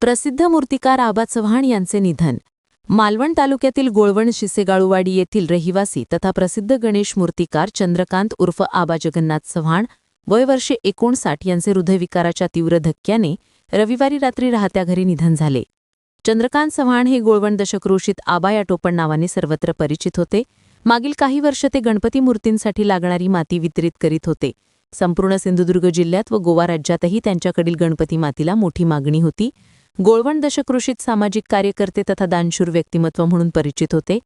प्रसिद्ध मूर्तिकार आबा चव्हाण यांचे निधन. मालवण तालुक्यातील गोळवण शिसेगाळूवाडी येथील रहिवासी तथा प्रसिद्ध गणेश मूर्तिकार चंद्रकांत उर्फ आबा जगन्नाथ चव्हाण वय वर्षे एकोणसाठ यांचे हृदयविकाराच्या तीव्र धक्क्याने रविवारी रात्री राहत्या घरी निधन झाले. चंद्रकांत चव्हाण हे गोळवण दशक्रोशीत आबा या टोपण नावाने सर्वत्र परिचित होते. मागील काही वर्ष ते गणपती मूर्तींसाठी लागणारी माती वितरित करीत होते. संपूर्ण सिंधुदुर्ग जिल्ह्यात व गोवा राज्यातही त्यांच्याकडील गणपती मातीला मोठी मागणी होती. गोळवण दशकृषीत सामाजिक कार्यकर्ते तथा दानशूर व्यक्तिमत्व म्हणून परिचित होते.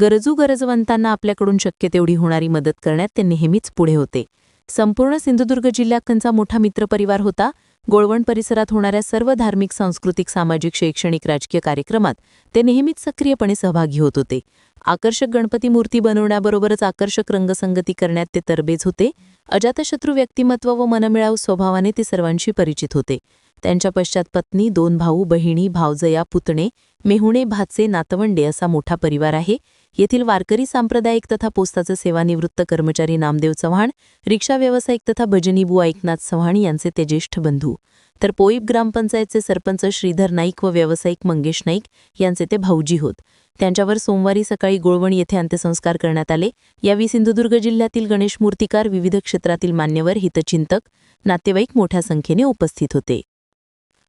गरजू गरजवंतांना आपल्याकडून शक्य तेवढी होणारी मदत करण्यात ते नेहमीच पुढे होते. संपूर्ण सिंधुदुर्ग जिल्ह्यात त्यांचा मोठा मित्रपरिवार होता. गोळवण परिसरात होणाऱ्या सर्व धार्मिक सांस्कृतिक सामाजिक शैक्षणिक राजकीय कार्यक्रमात ते नेहमीच सक्रियपणे सहभागी होत होते. आकर्षक गणपती मूर्ती बनवण्याबरोबरच आकर्षक रंगसंगती करण्यात ते तरबेज होते. अजातशत्रू व्यक्तिमत्व व मनमिळाऊ स्वभावाने ते सर्वांशी परिचित होते. त्यांच्या पश्चात पत्नी दोन भाऊ बहिणी भावजया पुतणे मेहुणे भाचे नातवंडे असा मोठा परिवार आहे. येथील वारकरी सांप्रदायिक तथा पोस्ताचे सेवानिवृत्त कर्मचारी नामदेव चव्हाण रिक्षा व्यावसायिक तथा भजनीबू एकनाथ चव्हाण यांचे ते ज्येष्ठ बंधू. तर पोईप ग्रामपंचायतचे सरपंच श्रीधर नाईक व व्यावसायिक मंगेश नाईक यांचे ते भाऊजी होत. त्यांच्यावर सोमवारी सकाळी गोळवण येथे अंत्यसंस्कार करण्यात आले. यावेळी सिंधुदुर्ग जिल्ह्यातील गणेश मूर्तिकार विविध क्षेत्रातील मान्यवर हितचिंतक नातेवाईक मोठ्या संख्येने उपस्थित होते.